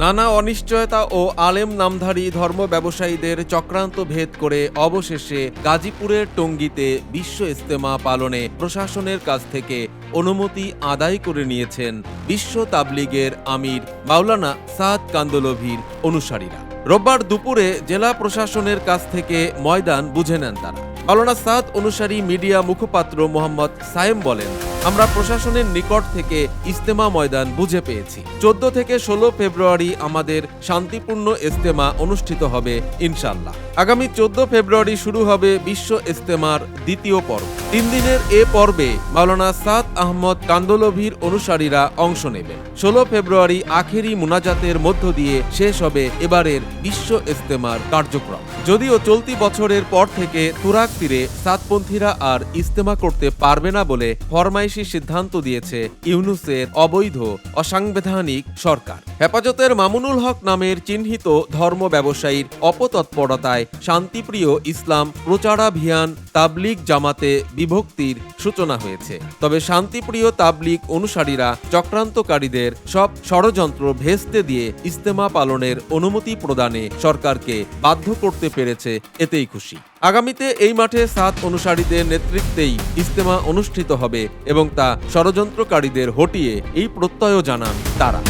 নানা অনিশ্চয়তা ও আলেম নামধারী ধর্ম ব্যবসায়ীদের চক্রান্ত ভেদ করে অবশেষে গাজীপুরের টঙ্গীতে বিশ্ব ইস্তেমা পালনে প্রশাসনের কাছ থেকে অনুমতি আদায় করে নিয়েছেন বিশ্ব তাবলিগের আমির মাওলানা সাদ কান্দলভির অনুসারীরা। রোববার দুপুরে জেলা প্রশাসনের কাছ থেকে ময়দান বুঝে নেন তারা। মাওলানা সাদ অনুসারী মিডিয়া মুখপাত্র মোহাম্মদ সায়েম বলেন আমরা প্রশাসনের নিকট থেকে ইস্তেমা ময়দান বুঝে পেয়েছি। চোদ্দ থেকে ষোলো ফেব্রুয়ারি আমাদের শান্তিপূর্ণ ইস্তেমা অনুষ্ঠিত হবে ইনশাল্লাহ আগামী চোদ্দ ফেব্রুয়ারি শুরু হবে বিশ্ব ইস্তেমার দ্বিতীয় পর্ব। তিন দিনের এ পর্বে মাওলানা সাদ আহমদ কান্দলভির অনুসারীরা অংশ নেবেন। ষোলো ফেব্রুয়ারি আখেরি মুনাজাতের মধ্য দিয়ে শেষ হবে এবারের বিশ্ব ইস্তেমার কার্যক্রম। যদিও চলতি বছরের পর থেকে তুরাক তীরে সাতপন্থীরা আর ইস্তেমা করতে পারবে না বলে ফরমাইশি সিদ্ধান্ত দিয়েছে ইউনুসের অবৈধ, অসাংবিধানিক সরকার। হেফাজতের মামুনুল হক নামের চিহ্নিত ধর্ম ব্যবসায়ীর অপতৎপরতায় শান্তিপ্রিয় ইসলাম প্রচারাভিয়ান তাবলিগ জামাতে বিভক্তির সূচনা হয়েছে। তবে শান্তিপ্রিয় তাবলিগ অনুসারীরা চক্রান্তকারীদের সব ষড়যন্ত্র ভেস্তে দিয়ে ইস্তেমা পালনের অনুমতি প্রদানে সরকারকে বাধ্য করতে পেরেছে এতেই খুশি। আগামীতে এই মাঠে সাত অনুসারীদের নেতৃত্বেই ইজতেমা অনুষ্ঠিত হবে এবং তা ষড়যন্ত্রকারীদের হটিয়ে এই প্রত্যয়ও জানান তারা।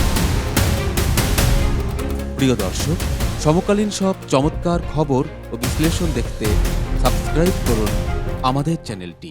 প্রিয় দর্শক, সমকালীন সব চমৎকার খবর ও বিশ্লেষণ দেখতে সাবস্ক্রাইব করুন আমাদের চ্যানেলটি।